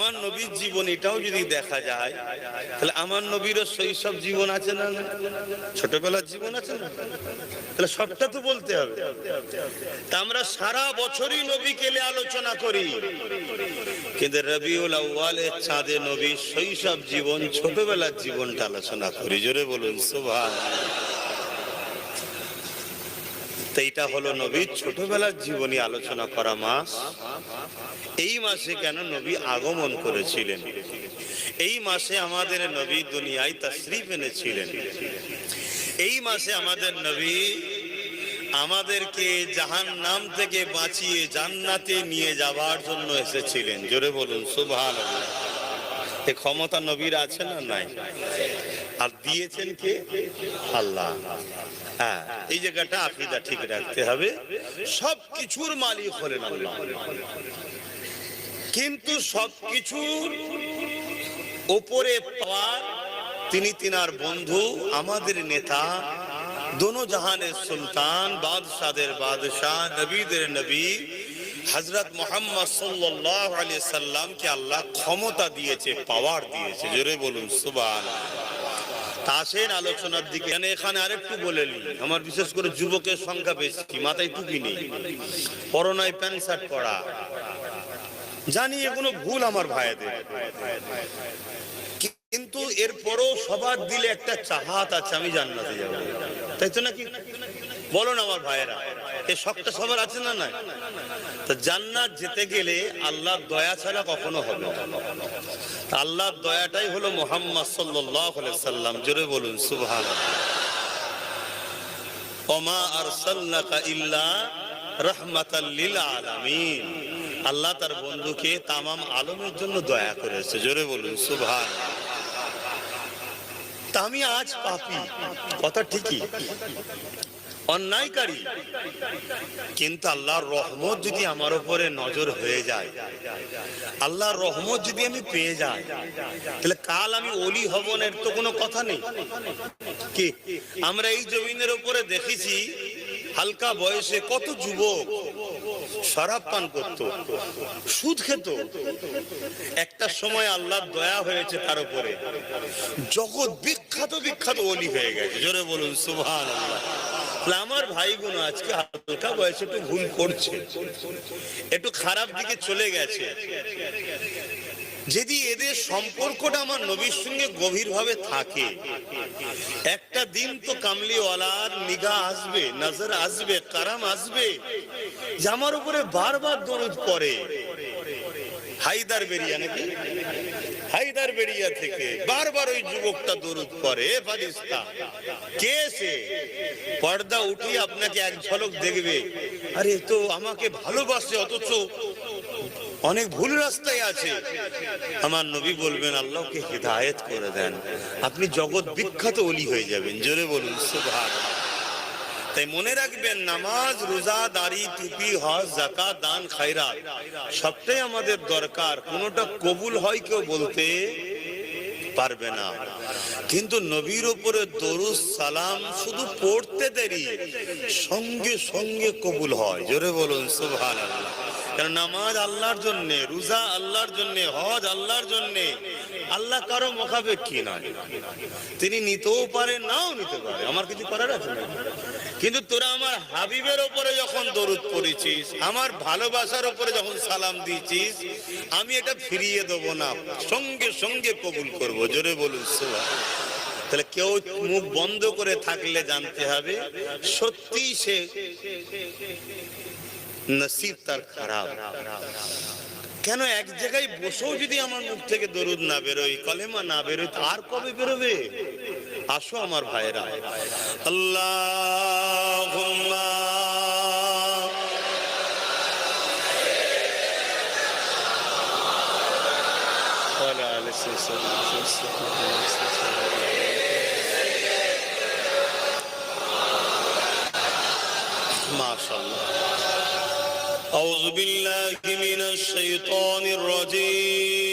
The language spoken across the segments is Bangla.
আমার নবীর জীবন এটাও যদি দেখা যায়, তাহলে আমার নবীরও শৈশব জীবন আছে না? ছোটবেলার জীবন আছে না? তাহলে সবটা তো বলতে হবে। আমরা সারা বছরই নবী কেলে আলোচনা করি। কিন্তু রবিউল আউ্বালের চাঁদে নবী শৈশব জীবন, ছোটবেলার জীবনটা আলোচনা করি। জোরে বলুন সুভাষ তো এইটা হলো নবীর ছোটবেলার জীবনী আলোচনা করা মাস। এই মাসে কেন নবী আগমন করেছিলেন? এই মাসে আমাদের নবী দুনিয়ায় তশরিফ এনেছিলেন। এই মাসে আমাদের নবী আমাদেরকে জাহান নাম থেকে বাঁচিয়ে জান্নাতে নিয়ে যাওয়ার জন্য এসেছিলেন। জোরে বলুন সুভান ক্ষমতা নবীর আছে না নাই? আর দিয়েছেন কে? আল্লাহ। হ্যাঁ এই জায়গাটা আকিদা ঠিক রাখতে হবে। সব কিছুর মালিক হলেন আল্লাহ। কিন্তু সবকিছুর ওপরে পাওয়ার তিনি তিনার বন্ধু, আমাদের নেতা, দোনো জাহানের সুলতান, বাদশাদের বাদশাহ, নবীদের নবী হজরত মোহাম্মদ সাল্লাহ আলী সাল্লামকে আল্লাহ ক্ষমতা দিয়েছে পাওয়ার দিয়েছে। জোরে বলুন সুবান আসেন আলোচনার দিকে। এখানে আরেকটু বলে নি আমার বিশেষ করে যুবকের সংখ্যা বেশি, মাথায় টুপি নেই। পরনায় প্যান্ট শার্ট পরা। জানি এগুলো ভুল আমার ভাইদের। কিন্তু এরপরও সবার দিলে একটা চাহাত আছে, আমি জান্নাতে যাব। তাই তো নাকি? বলো না আমার ভাইয়েরা এই শখটা সবার আছে না না তো জান্নাত যেতে গেলে আল্লাহর দয়া ছাড়া কখনো হবে আল্লাহর দয়াটাই হলো মোহাম্মদ আলাইহি সাল্লাম। জোরে বলুন আলামিন। আল্লাহ তার বন্ধুকে তামাম আলমের জন্য দয়া করেছে। জোরে বলুন সুবহান তা আমি আজ পাপি। কথা ঠিকই। অন্যায়কারী। কিন্তু আল্লাহর রহমত যদি আমার উপরে নজর হয়ে যায়, আল্লাহর রহমত যদি আমি পেয়ে যাই, তাহলে কাল আমি অলি হবনের তো কোনো কথা নেই। কি? আমরা এই জমিনের উপরে দেখেছি, হালকা বয়সে কত যুবক শরাব পান করত, সুদ খেত। একটা সময় আল্লাহর দয়া হয়েছে তার উপরে। জগৎ বিখ্যাত বিখ্যাত অলি হয়ে গেছে। জোরে বলুন সুভান আল্লাহ আমার ভাইগুলো আজকে হালকা বয়সে একটু ভুল করছে, একটু খারাপ দিকে চলে গেছে। যদি এদের সম্পর্কটা আমার নবীর সঙ্গে গভীরভাবে থাকে, একটা দিন তো কামলিওয়ালার নিগা আসবে, নজর আসবে, কারাম আসবে, যে আমার উপরে বারবার দরুদ পড়ে। হাইদার বেরিয়া নাকি? হাইদার বেরিয়া থেকে বারবার ওই যুবকটা দরুদ করে ফারিস্তা, কে সে? পর্দা উঠিয়ে আপনাকে এক ঝলক দেখবে। আরে, তো আমাকে ভালোবাসে অথচ অনেক ভুল রাস্তায় আছে। আমার নবী বলবেন, আল্লাহকে হিদায়ত করে দেন। আপনি জগৎ বিখ্যাত অলি হয়ে যাবেন। জোরে বলুন সুভাষ তাই মনে রাখবেন, নামাজ, রোজা, দাড়ি, টুপি, হজ জাকাত দান, খায়রাত সবটাই আমাদের দরকার। কোনোটা কবুল হয় কেউ বলতে পারবে না। কিন্তু নবীর উপরে দরুদ, সালাম শুধু পড়তে দেরি, সঙ্গে সঙ্গে কবুল হয়। জোরে বলুন, সুবহানাল্লাহ। কারণ নামাজ আল্লাহর জন্য, রোজা আল্লাহর জন্য, হজ আল্লাহর জন্য, আল্লাহ কারও মুখাপেক্ষী নয়। তিনি নিতেও পারে, নাও নিতে পারে। আমার কিছু করার আছে না কিন্তু তোরা আমার হাবিবের ওপরে যখন দরুদ পড়েছিস, আমার ভালোবাসার ওপরে যখন সালাম দিয়েছিস, আমি এটা ফিরিয়ে দেবো না। সঙ্গে সঙ্গে কবুল করব। জোরে বলুন তাহলে কেউ মুখ বন্ধ করে থাকলে জানতে হবে, সত্যি সে নসিব তার খারাপ। কেন এক জায়গায় বসেও যদি আমার মুখ থেকে দরুদ না বেরোয়, কলেমা না বেরোয় আর কবে বেরোবে? আসো আমার ভাইরা আল্লাহ ما شاء الله أعوذ بالله من الشيطان الرجيم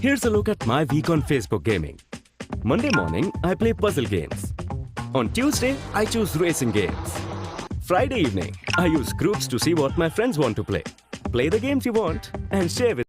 Here's a look at my week on Facebook Gaming. Monday morning, I play puzzle games. On Tuesday, I choose racing games. Friday evening, I use groups to see what my friends want to play. Play the games you want and share with